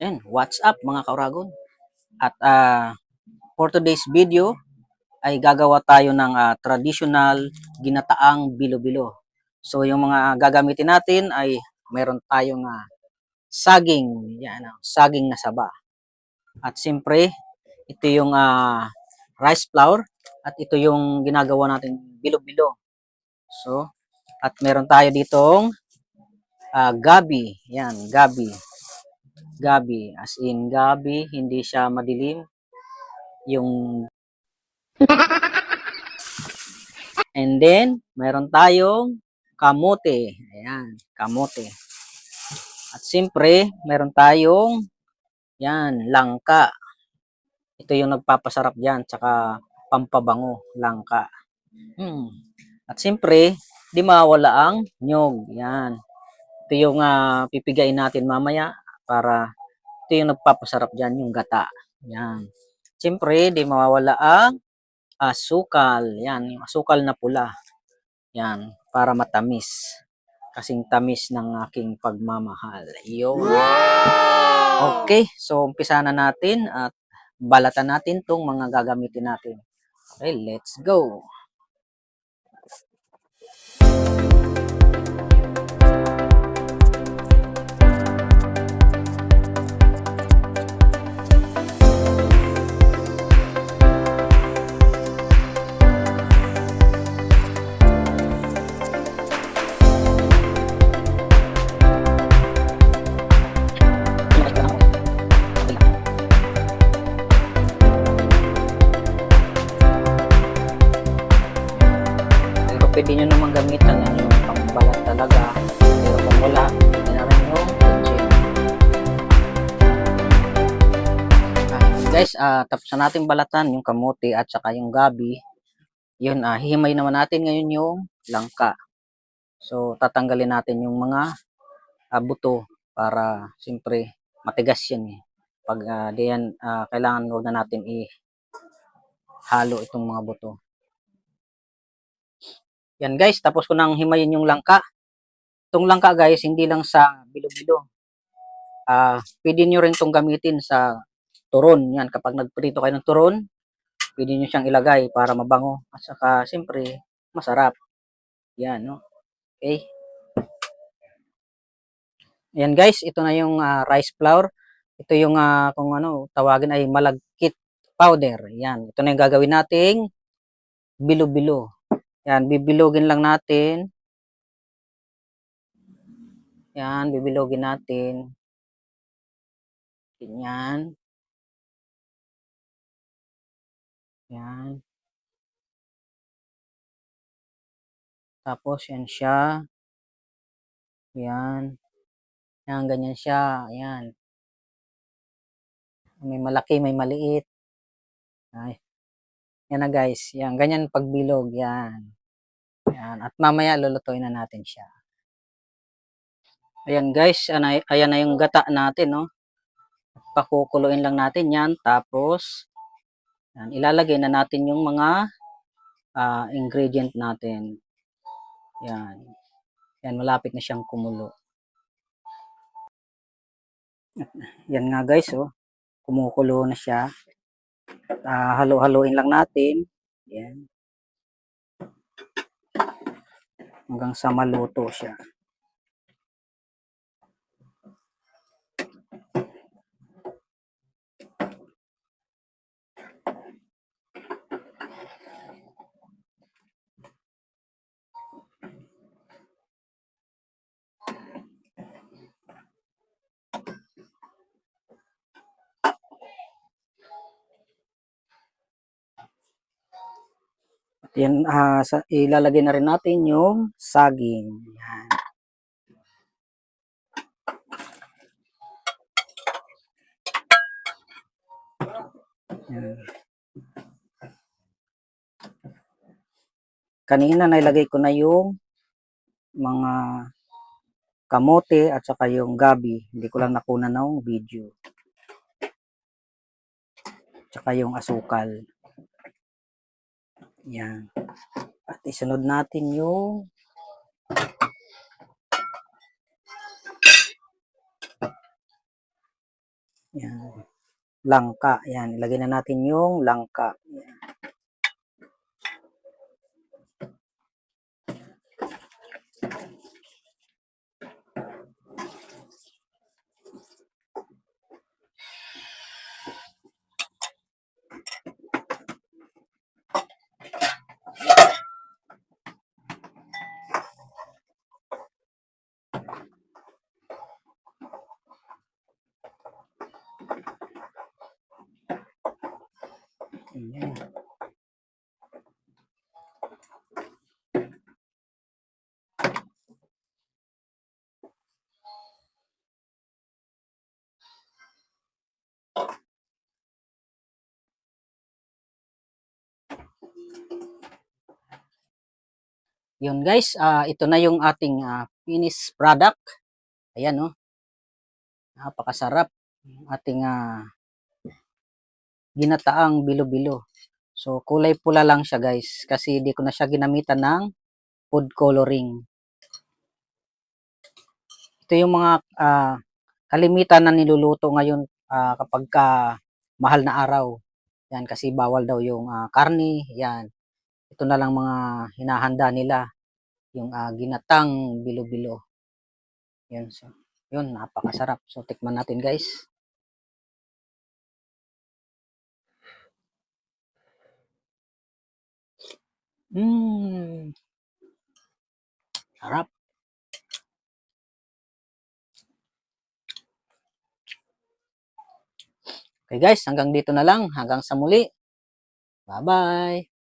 Yan, what's up mga kauragon? At ah, for today's video ay gagawa tayo ng ah, traditional ginataang bilo-bilo. So yung mga gagamitin natin ay meron tayong ah, saging, yan, ah, saging na saba. At siyempre, ito yung ah, rice flour at ito yung ginagawa natin bilo-bilo. So, at meron tayo ditong ah, gabi, yan, gabi gabi. As in, gabi, hindi siya madilim. Yung... And then, mayroon tayong kamote. Ayan, kamote. At siyempre, meron tayong yan, langka. Ito yung nagpapasarap diyan, tsaka pampabango, langka. Hmm. At siyempre, di mawala ang nyog. Yan. Ito yung ah, pipigain natin mamaya para ito yung nagpapasarap dyan, yung gata. Yan. Siyempre, di mawawala ang asukal. Yan, yung asukal na pula. Yan, para matamis. Kasing tamis ng aking pagmamahal. Yun. Okay, so umpisa na natin at balatan natin tong mga gagamitin natin. Okay, let's go. Pero pwede nyo naman gamitan ng yung pangbalat talaga. Pero kung wala, na rin yung kutsi. Guys, ah, tapos na natin balatan yung kamote at saka yung gabi. Yun, ah, hihimay naman natin ngayon yung langka. So, tatanggalin natin yung mga ah, buto para siyempre matigas yan eh. Pag ah, di yan, ah, kailangan huwag na natin i halo itong mga buto. Yan guys, tapos ko nang himayin yung langka. Itong langka guys, hindi lang sa bilo-bilo. Ah, pwede nyo rin itong gamitin sa turon. Yan, kapag nagprito kayo ng turon, pwede nyo siyang ilagay para mabango. At saka, siyempre, masarap. Yan, no? Okay. Yan guys, ito na yung ah, rice flour. Ito yung ah, kung ano, tawagin ay malagkit powder. Yan, ito na yung gagawin nating bilo-bilo. Yan, bibilogin lang natin. Yan, bibilogin natin. Ganyan. Yan. Tapos, yan siya. Yan. Yan, ganyan siya. Yan. May malaki, may maliit. Ay. Yan na guys. Yan, ganyan pagbilog. Yan. Yan. At mamaya lulutuin na natin siya. Ayan guys, ayan, na yung gata natin, no? Pakukuluin lang natin yan. Tapos, yan, ilalagay na natin yung mga ah, ingredient natin. Yan. Yan, malapit na siyang kumulo. Yan nga guys, oh. Kumukulo na siya. Ah, halo-haloin lang natin. Yan. Hanggang sa maluto siya. At yan, ah, sa, ilalagay na rin natin yung saging. Yan. Yan. Kanina nailagay ko na yung mga kamote at saka yung gabi. Hindi ko lang nakuna ng video. Tsaka yung asukal. Yan. At isunod natin yung Yan. Langka. Yan. Ilagay na natin yung langka. Yan. Ayan. Yun guys, ah ito na yung ating ah, finished product. Ayan no. Napakasarap. Yung Ating ah, ginataang bilo-bilo. So kulay pula lang siya guys kasi di ko na siya ginamitan ng food coloring. Ito yung mga ah, kalimitan na niluluto ngayon ah, kapag ka mahal na araw. Yan kasi bawal daw yung ah, karne, yan. Ito na lang mga hinahanda nila yung ah, ginatang bilo-bilo. Yan so. Yun, napakasarap. So tikman natin guys. Mmm. Sarap. Okay guys, hanggang dito na lang. Hanggang sa muli. Bye-bye.